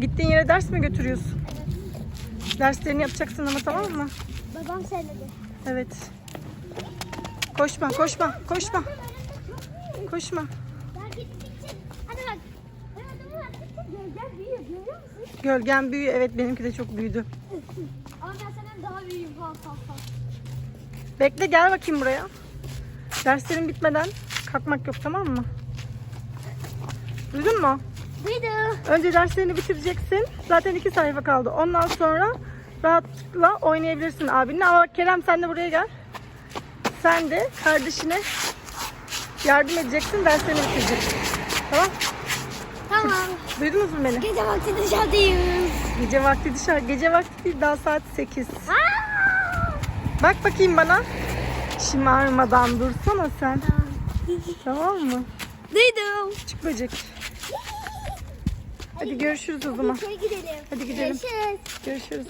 Gittiğin yere ders mi götürüyorsun? Derslerini yapacaksın ama tamam mı? Babam söyledi. Evet. Koşma, koşma, koşma. Koşma. Gölgen büyüyor. Evet benimki de çok büyüdü. Ama ben senden daha büyüğüm. Falan falan falan. Bekle gel bakayım buraya. Derslerin bitmeden kalkmak yok tamam mı? Duydun mu? Önce derslerini bitireceksin. Zaten iki sayfa kaldı. Ondan sonra rahatlıkla oynayabilirsin abinle. Ama bak Kerem sen de buraya gel. Sen de kardeşine yardım edeceksin. Derslerini bitireceksin. Tamam? Tamam. Duydunuz mu beni? Gece vakti dışarıdayız. Gece vakti dışarı. Gece vakti değil daha saat 8. Aa! Bak bakayım bana. Şımarmadan dursana sen. Tamam mı? Duydum. Küçük böcek. Hadi görüşürüz o zaman. İçeri gidelim. Hadi gidelim. Görüşürüz. Görüşürüz.